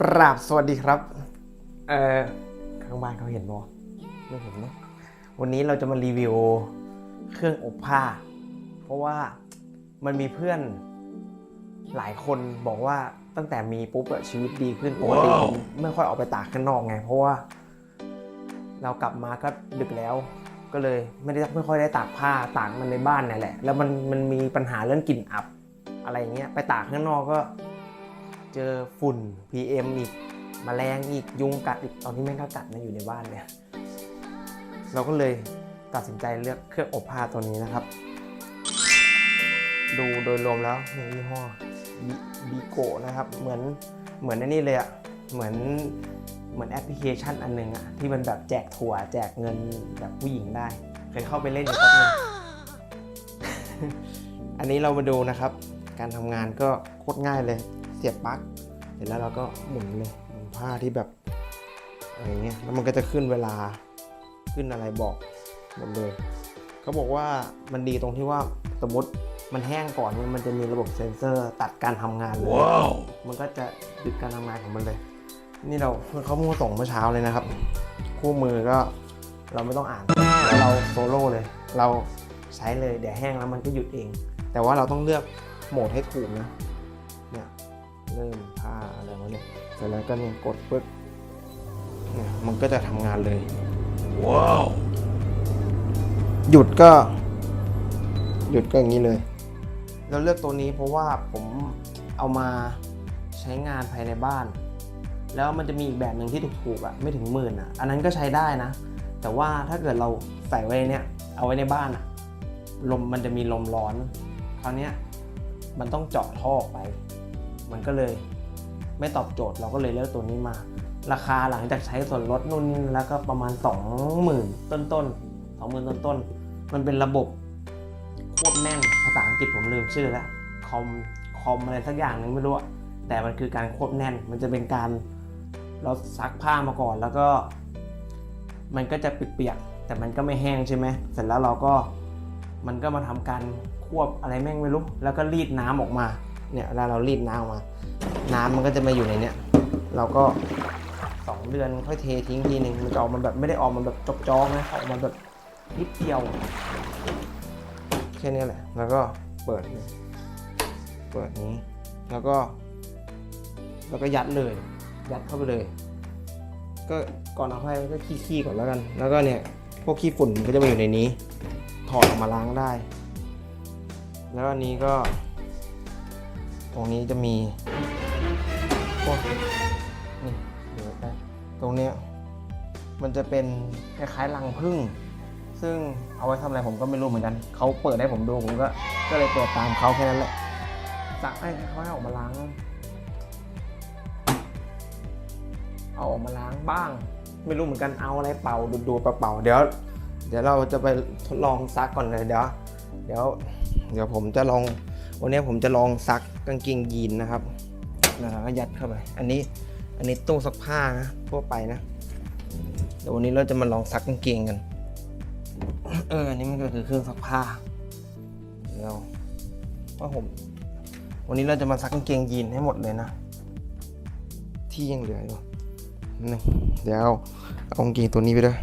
กราบสวัสดีครับ เอ่อข้างบ้านเขาเห็นบ่ไม่เห็นเนอะวันนี้เราจะมารีวิวเครื่องอบผ้า เพราะว่ามันมีเพื่อนหลายคนบอกว่าตั้งแต่มีปุ๊บอะชีวิตดีขึ้นปกติผมไม่ค่อยออกไปตากข้างนอกไง เพราะว่า เรากลับมาก็ดึกแล้ว ก็เลยไม่ได้ไม่ค่อยได้ตากผ้าตากมันในบ้านเนี่ยแหละ แล้วมันมันมีปัญหาเรื่องกลิ่นอับอะไรอย่างเงี้ยไปตากข้างนอกก็ เจอฝุ่น PM อีกมแมลงอีกยุงกัดอีกตอนที่แม่งก็กัดนะอยู่ในบ้านเนี่ยเราก็เลยตัดสินใจเลือกเครื่องอบผ้าตัวนี้นะครับ ดูโดยรวมแล้วนี่ยี่ห้อบีโกนะครับ เหมือนเหมือนอันนี้เลยอะเหมือนเหมือนแอปพลิเคชันอันหนึงอะที่มันแบบแจกถั่วแจกเงินแบบผู้หญิงได้ เคยเข้าไปเล่นอยู่แป๊บนึงอันนี้เรามาดูนะครับ การทำงานก็โคตรง่ายเลย เสียบปลั๊กเสร็จแล้วเราก็หมุนเลยหมุนผ้าที่แบบอะไรเงี้ยแล้วมันก็จะขึ้นเวลาขึ้นอะไรบอกหมดเลยเขาบอกว่ามันดีตรงที่ว่าสมมติมันแห้งก่อนเนี่ยมันจะมีระบบเซ็นเซอร์ตัดการทำงานเลยมันก็จะหยุดการทำงานของมันเลย นี่เราเพิ่งเขามาส่งเมื่อเช้าเลยนะครับ คู่มือก็เราไม่ต้องอ่านแล้วเราโซโล่เลย เราใช้เลยเดี๋ยวแห้งแล้วมันก็หยุดเอง แต่ว่าเราต้องเลือกโหมดให้ถูกนะเนี่ย เริ่มผ้าอะไรวะเนี่ยเสร็จแล้วก็เนี่ยกดปึ๊บเนี่ยมันก็จะทำงานเลย ว้าว หยุดก็ หยุดก็อย่างนี้เลย เราเลือกตัวนี้เพราะว่าผมเอามาใช้งานภายในบ้าน แล้วมันจะมีอีกแบบหนึ่งที่ถูกๆอะไม่ถึงหมื่นอะ อันนั้นก็ใช้ได้นะ แต่ว่าถ้าเกิดเราใส่ไว้เนี่ย เอาไว้ในบ้านอะลมมันจะมีลมร้อน คราวเนี้ยมันต้องเจาะท่อออกไป มันก็เลยไม่ตอบโจทย์เราก็เลยเลือกตัวนี้มา ราคาหลังจากใช้ส่วนลดนู่นนี่แล้วก็ประมาณ 20,000 ต้นต้นๆ20,000 ต้นต้นมันเป็นระบบควบแน่นภาษาอังกฤษผมลืมชื่อแล้วคอมคอมอะไรสักอย่างนึงไม่รู้แต่มันคือการควบแน่น มันจะเป็นการเราซักผ้ามาก่อนแล้วก็ มันก็จะเปียกๆแต่มันก็ไม่แห้งใช่ไหมเสร็จแล้วเราก็มันก็มาทำการควบอะไรแม่งไม่รู้แล้วก็รีดน้ำออกมา เนี่ยเวลาเรารีดน้ำออกมา น้ำมันก็จะมาอยู่ในเนี้ยเราก็สองเดือนค่อยเททิ้งทีหนึ่งมันจะออกมาแบบไม่ได้ออกมาแบบจอกนะออกมาแบบนิดเดียวแค่นี้แหละ แล้วก็เปิดเลยเปิดนี้ แล้วก็ แล้วก็ยัดเลย ยัดเข้าไปเลย ก็ก่อนเอาไปก็ขี้ๆก่อนแล้วกัน แล้วก็เนี่ยพวกขี้ฝุ่นก็จะมาอยู่ในนี้ ถอดออกมาล้างได้ แล้วอันนี้ก็ รงนี้จะมีพวกนี่เดี๋ยวได้ตรงเนี้ยมันจะเป็นคล้ายๆรังผึ้งซึ่งเอาไว้ทำอะไรผมก็ไม่รู้เหมือนกัน เขาเปิดให้ผมดูผมก็ก็เลยเปิดตามเขาแค่นั้นแหละสักให้เขาให้ออกมาล้าง เอาออกมาล้างบ้าง ไม่รู้เหมือนกันเอาอะไรเป่าดูๆเป่าๆเดี๋ยว เดี๋ยวเราจะไปทดลองซักก่อนเลยเดี๋ยว เดี๋ยวเดี๋ยวผมจะลอง วันนี้ผมจะลองซักกางเกงยีนนะครับแล้วก็ยัดเข้าไป อันนี้อันนี้ตู้ซักผ้านะทั่วไปนะเดี๋ยววันนี้เราจะมาลองซักกางเกงกัน เอออันนี้มันก็คือเครื่องซักผ้าเดี๋ยวว่าผมวันนี้เราจะมาซักกางเกงยีนให้หมดเลยนะ ที่ยังเหลืออยู่หนึ่งเดี๋ยวเอาเอากางเกงตัวนี้ไปด้วย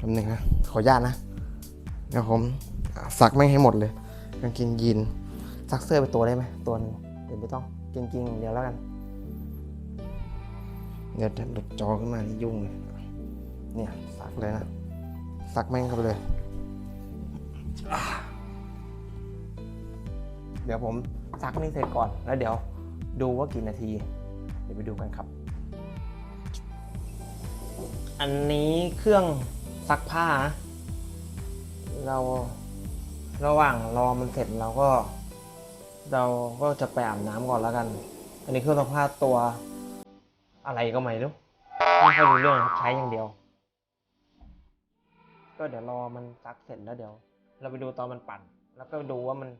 คำหนึ่งนะขออนุญาตนะเดี๋ยวผมซักไม่งให้หมดเลย กางเกงยีนซักเสื้อไปตัวได้ไหมตัวหนึงเดี๋ยวไม่ต้องเกงๆเดี๋ยวแล้วกันเดี๋ยวหลุดจอขึ้นมานี่ยุ่งเลยเนี่ยซักเลยนะซักแม่งเข้าไปเลย เดี๋ยวผมซักนี่เสร็จก่อนแล้วเดี๋ยวดูว่ากี่นาที เดี๋ยวไปดูกันครับ อันนี้เครื่องซักผ้า เรา ระหว่างรอมันเสร็จเราก็ เราก็จะไปอาบน้ำก่อนแล้วกัน อันนี้เครื่องซักผ้าตัวอะไรก็ไม่รู้ไม่ค่อยรู้เรื่องครับใช้อย่างเดียว ก็เดี๋ยวรอมันซักเสร็จแล้วเดี๋ยว เราไปดูตอนมันปั่น แล้วก็ดูว่ามัน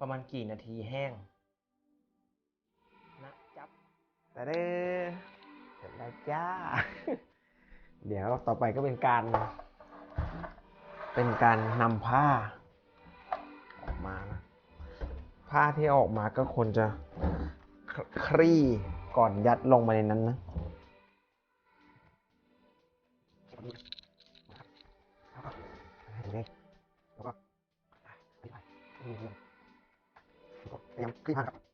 ประมาณกี่นาทีแห้งนะจับแต่เด้อเสร็จแล้วจ้า เดี๋ยวต่อไปก็เป็นการ เป็นการนำผ้า มานะผ้าที่ออกมาก็ควรจะคลี่ก่อนยัดลงมาในนั้นนะเล็กแล้วก็ไปไปพยายามขึ้นมาครับ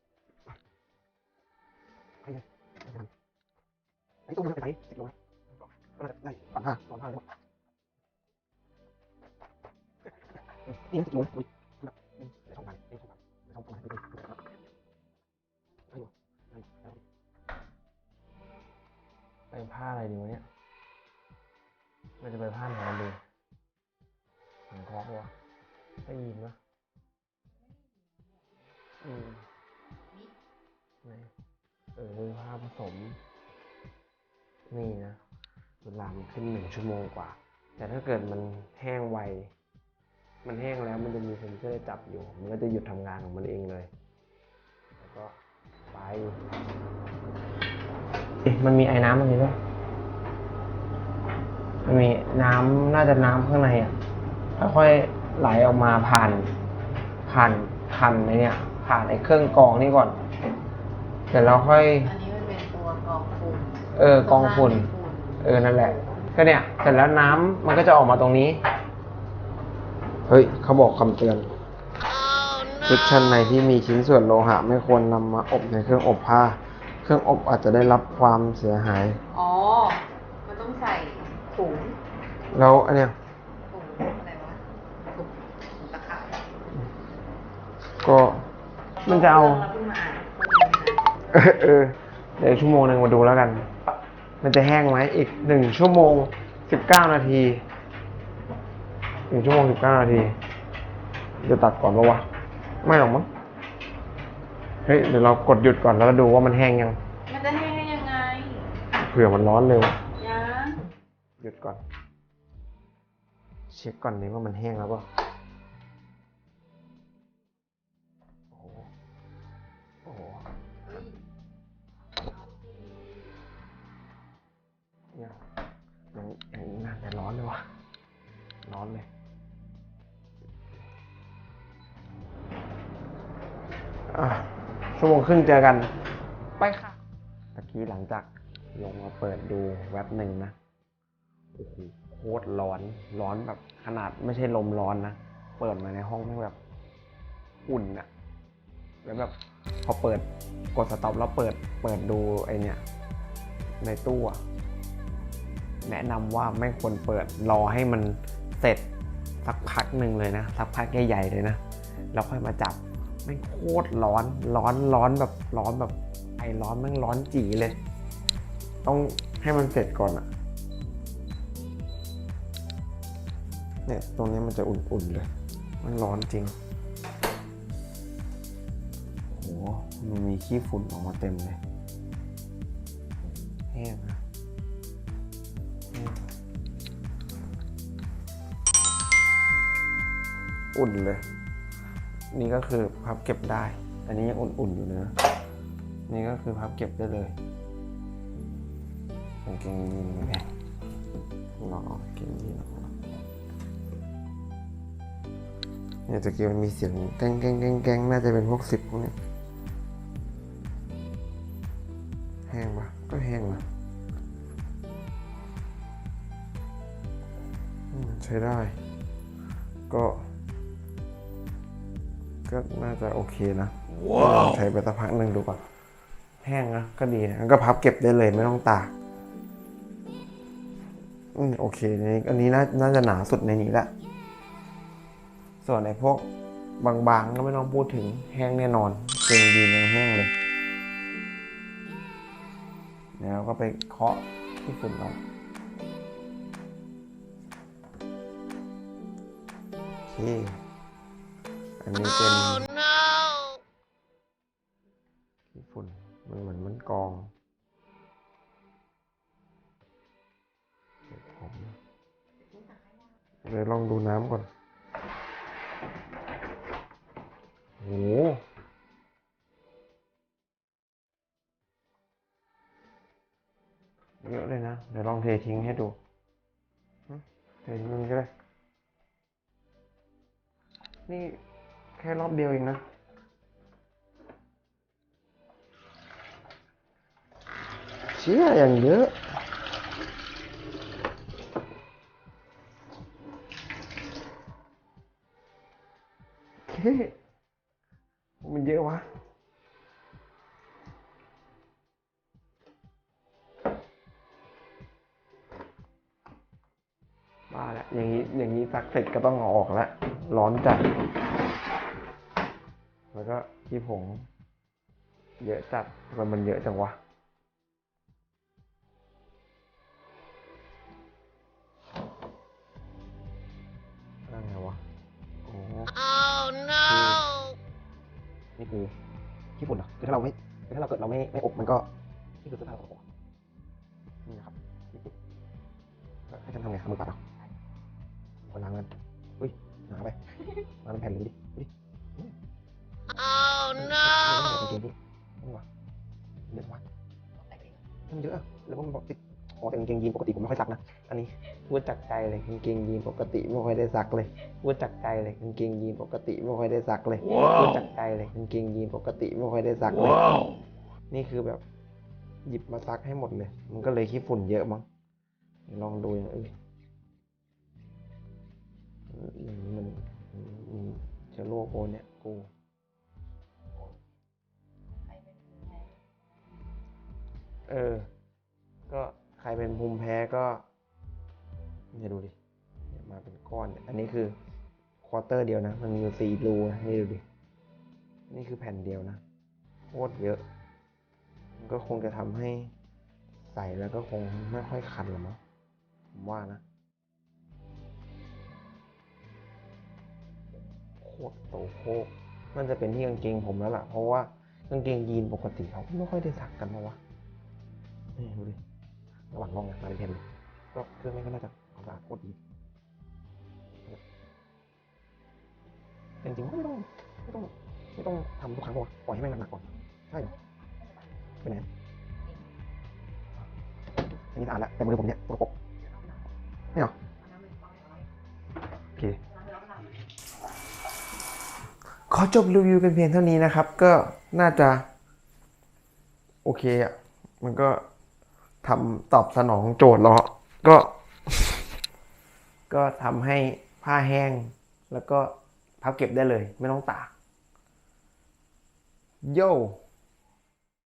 ผ้าอะไรดีวะเนี่ยมันจะไปผ้าไหนดีหังคอกวะได้ยินปะอืมไหนเออภาพผสม นี่นะเวลามันขึ้นหนึ่งชั่วโมงกว่า แต่ถ้าเกิดมันแห้งไว มันแห้งแล้วมันจะมีเซนเซอร์จับอยู่ มันก็จะหยุดทำงานของมันเองเลย แล้วก็ไปเอ๊ะมันมีไอ้น้ำมันนี้ด้วยมันมีน้ำน่าจะน้ำข้างในอะค่อยๆไหลออกมาผ่าน ผ่านผ่านไอเนี่ย ผ่านไอ้เครื่องกรองนี่ก่อนเสร็จแล้วค่อย อันนี้มันเป็นตัวกรองฝุ่นเออกรองฝุ่น เออนั่นแหละ ก็เนี่ยเสร็จแล้วน้ำมันก็จะออกมาตรงนี้ เฮ้ยเขาบอกคำเตือน ชุดชั้นในที่มีชิ้นส่วนโลหะ ไม่ควรนำมาอบในเครื่องอบผ้า เครื่องอบอาจจะได้รับความเสียหาย อ๋อ มันต้องใส่ถุงแล้วอันเนี้ยถุงอะไรวะถุงถุงตะข่ายก็มันจะเอาเราเพิ่งมาอ่านข้อมูลนะเออเออเดี๋ยวชั่วโมงหนึ่งมาดูแล้วกัน มันจะแห้งไหมอีกหนึ่งชั่วโมงสิบเก้านาทีหนึ่งชั่วโมงสิบเก้านาที จะตัดก่อนปะวะ ไม่หรอกมั้ง เฮ้ยเดี๋ยวเรากดหยุดก่อนแล้วเราดูว่ามันแห้งยัง มันจะแห้งได้ยังไงเผื่อมันร้อนเร็ว ยัง หยุดก่อน เช็คก่อนนี้ว่ามันแห้งแล้วเปล่า ครึ่งเจอกัน ไปค่ะตะกี้หลังจากลงมาเปิดดูแว็บหนึ่งนะ โอ้โหโคตรร้อน ร้อนแบบขนาดไม่ใช่ลมร้อนนะ เปิดมาในห้องแม่งแบบอุ่นอะแล้วแบบพอเปิดกดสต็อปแล้วเปิดเปิดดูไอเนี่ย ในตู้อะแนะนำว่าไม่ควรเปิดรอให้มันเสร็จสักพักหนึ่งเลยนะ สักพักใหญ่ๆเลยนะ แล้วค่อยมาจับแม่งโคตรร้อนร้อนร้อนแบบร้อนแบบไอร้อนแม่งร้อนจีเลย ต้องให้มันเสร็จก่อนอะเนี่ยตรงนี้มันจะอุ่นๆเลย มันร้อนจริงโหมันมีขี้ฝุ่นออกมาเต็มเลยแห้งนะแห้งอุ่นเลย นี่ก็คือพับเก็บได้ อันนี้ยังอุ่นๆอยู่เนะนี่ก็คือพับเก็บได้เลยกางเกงยีนแพงลองเอาเกงยีนเนี่ยตะกี้มันมีเสียงแกงแก้งแกงแกงน่าจะเป็นพวกสิบพวกนี้แห้งปะก็แห้งนะใช้ได้ ก็ ก็น่าจะโอเคนะลองใช้ไปสักพักหนึ่งดูก่อนแห้งนะก็ดีนะก็พับเก็บได้เลยไม่ต้องตากอืมโอเคนี่อันนี้น่าน่าจะหนาสุดในนี้แหละ ส่วนไอ้พวกบางๆก็ไม่ต้องพูดถึงแห้งแน่นอนเกงดียังแห้งเลยแล้วก็ไปเคาะที่ฝุ่นเราโอเค อันนี้เป็นที่ฝุ่นมันเหมือนมันกองเดี๋ยวผมเดี๋ยวลองดูน้ำก่อนโหเยอะเลยนะ เดี๋ยวลองเททิ้งให้ดูหึเททิ้งมันก็ได้นี่ แค่รอบเดียวเองนะเทชี่ยอย่างเยอะเฮ้ยมันเยอะวะบ้าแล้วอย่างนี้ อย่างนี้ซักเสร็จก็ต้องเอาออกแล้วร้อนจัด แล้วก็ที่ผง เยอะจัดทำไมมันเยอะจังวะนั่นไงวะ โอ้ Oh no! นี่คือขี้ฝุ่นเหรอคือถ้าเราไม่คือถ้าเราเกิดเราไม่ไม่อบมันก็ นี่คือเสื้อผ้าเราอบนี่นะครับขี้ฝุ่นแล้วให้ฉันทำไงเอามือปัดเอาคนล้างมันอุ้ยหนาไปมาเป็นแผ่นเลยดิดิ Oh เ no! กงดินี่วะเยอะวะมันเยอะอะแล้วมันบอกติดอ๋อแต่กางเกงยีนปกติผมไม่ค่อยซักนะ อันนี้พูดจากใจเลยกางเกงยีนปกติไม่ค่อยได้ซักเลยพูดจากใจเลยกางเกงยีนปกติไม่ค่อยได้ซักเลยพูดจากใจเลยกางเกงยีนปกติไม่ค่อยได้ซักเลย Wow! นี่คือแบบ หยิบมาซักให้หมดเลย มันก็เลยขี้ฝุ่นเยอะมั้ง ลองดูอย่างอื่นอย่างนี้มันมีเชื้อโรคโอเนี่ยกู เออ ก็ใครเป็นภูมิแพ้ก็เนี่ยดูดิเนี่ยมาเป็นก้อนอันนี้คือควอเตอร์เดียวนะ มันมีอยู่สี่รูนะนี่ดูดิ นี่คือแผ่นเดียวนะโคตรเยอะมันก็คงจะทำให้ใส่แล้วก็คงไม่ค่อยคันหรอกมั้งผมว่านะโคตรโตโคกมันจะเป็นที่กางเกงผมแล้วล่ะ เพราะว่ากางเกงยีนปกติเขาไม่ค่อยได้ซักกันนะวะ นี่ดูดิระหว่างร่องเนี่ยมาเป็นเพนเลยก็เครื่องนี้ก็น่าจะความสะอาดโคตรดีจริงๆไม่ต้องไม่ต้องไม่ต้องทำทุกครั้งหรอกปล่อยให้แม่งหนักๆก่อน ใช่เหรอไปไหนอันนี้สะอาดแล้วแต่มือผมเนี่ยปกปรกไม่เหรอโอเคขอจบรีวิวเป็นเพียงเท่านี้นะครับ ก็น่าจะ โอเคอะ มันก็ ทำตอบสนองโจทย์แล้วก็ ก็ทำให้ผ้าแห้ง แล้วก็พับเก็บได้เลย ไม่ต้องตากโย่